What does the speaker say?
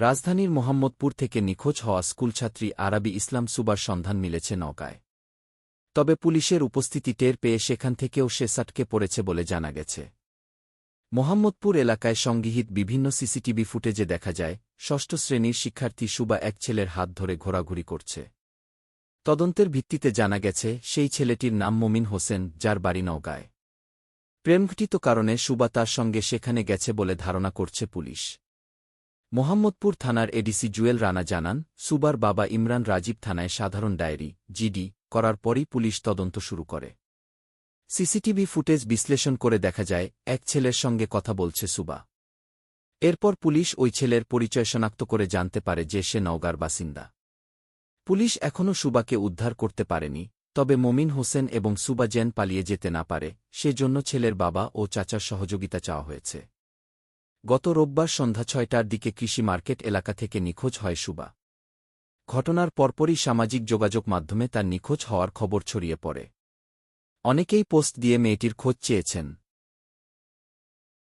রাজধানীর মোহাম্মদপুর থেকে নিখোঁজ হওয়া স্কুলছাত্রী আরাবি ইসলাম সুবার সন্ধান মিলেছে নওগাঁয়। তবে পুলিশের উপস্থিতি টের পেয়ে সেখান থেকেও সে সাটকে পড়েছে বলে জানা গেছে। মোহাম্মদপুর এলাকায় সংগৃহীত বিভিন্ন সিসিটিভি ফুটেজে দেখা যায়, ষষ্ঠ শ্রেণির শিক্ষার্থী সুবা এক ছেলের হাত ধরে ঘোরাঘুরি করছে। তদন্তের ভিত্তিতে জানা গেছে, সেই ছেলেটির নাম মমিন হোসেন, যার বাড়ি নওগাঁয়। প্রেমঘটিত কারণে সুবা তার সঙ্গে সেখানে গেছে বলে ধারণা করছে পুলিশ। মোহাম্মদপুর থানার এডিসি জুয়েল রানা জানান, সুবার বাবা ইমরান রাজীব থানায় সাধারণ ডায়েরি, জিডি, করার পরই পুলিশ তদন্ত শুরু করে। সিসিটিভি ফুটেজ বিশ্লেষণ করে দেখা যায়, এক ছেলের সঙ্গে কথা বলছে সুবা। এরপর পুলিশ ওই ছেলের পরিচয় শনাক্ত করে জানতে পারে যে সে নওগাঁর বাসিন্দা। পুলিশ এখনও সুবাকে উদ্ধার করতে পারেনি, তবে মমিন হোসেন এবং সুবা জেন পালিয়ে যেতে না পারে, সেজন্য ছেলের বাবা ও চাচার সহযোগিতা চাওয়া হয়েছে। গত রোববার সন্ধ্যা ছয়টার দিকে কৃষি মার্কেট এলাকা থেকে নিখোঁজ হয় সুবা। ঘটনার পরপরই সামাজিক যোগাযোগ মাধ্যমে তার নিখোঁজ হওয়ার খবর ছড়িয়ে পড়ে। অনেকেই পোস্ট দিয়ে মেয়েটির খোঁজ চেয়েছেন।